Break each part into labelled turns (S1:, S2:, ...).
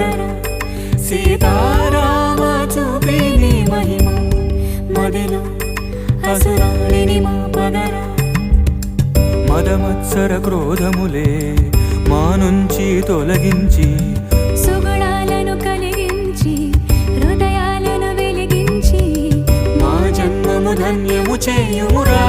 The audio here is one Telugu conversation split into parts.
S1: పగర సీతారామ చూపిని మహిమ మదిలో అసురాణిని మా మదమత్సర క్రోధములే మా నుంచి తొలగించి
S2: సుగుణాలను కలిగించి హృదయాలను వెలిగించి
S1: మా జన్మము ధన్యము చేయుమురా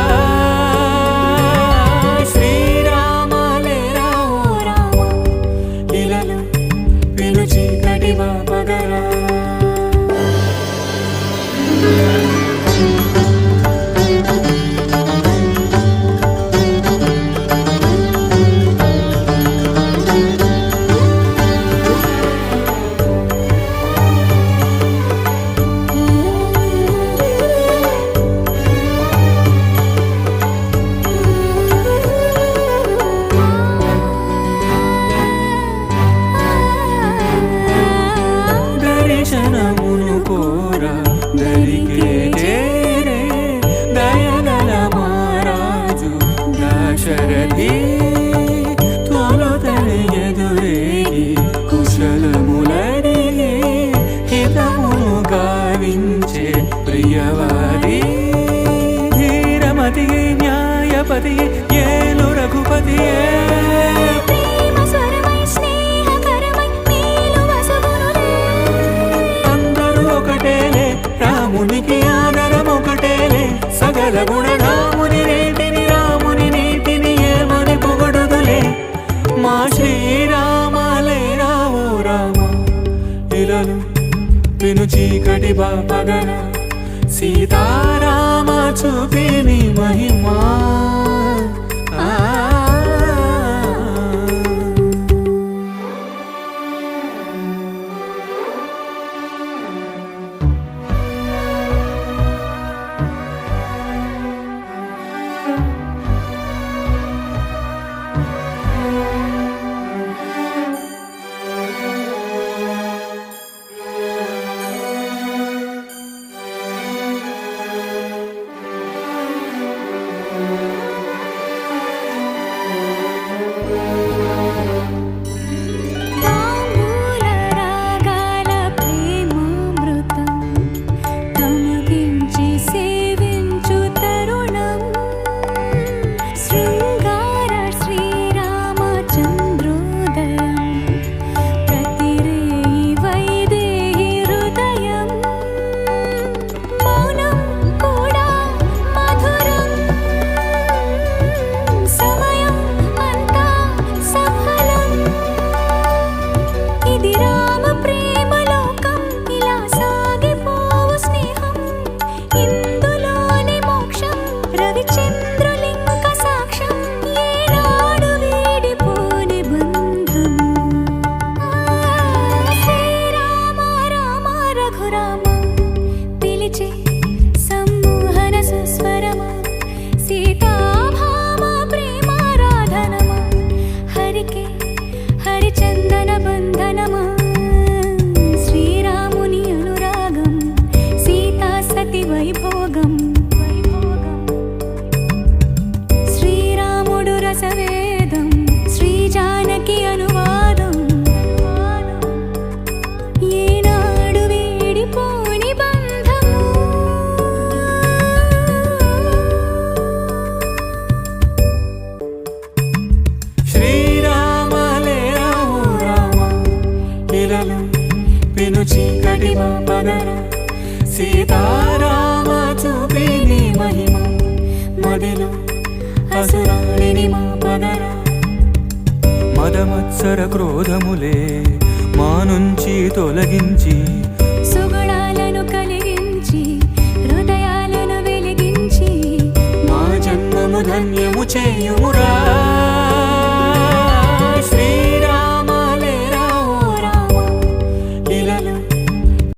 S1: Thank you. దరికే చేరే దయగల మహారాజు దాశరథి తొలతని ఎదురేగి కుశలములడిగి హితమును గావించే ప్రియవాది ధీరమతి న్యాయపతి ఏలు రఘుపతియే సగల గుణరాముని రేటిని రాముని నీటిని ఏమని పొగడుదులే? మా శ్రీరామాలే రావు రామ ఇలలు విను చీకటి బాపగన సీతారామ చూపిని మహిమా. మహిమ. మదిలో మా మదమత్సర క్రోధములే మా నుంచి తొలగించి.
S2: సుగుణాలను కలిగించి హృదయాలను వెలిగించి
S1: మా జన్మము ధన్యము చేయుమురా.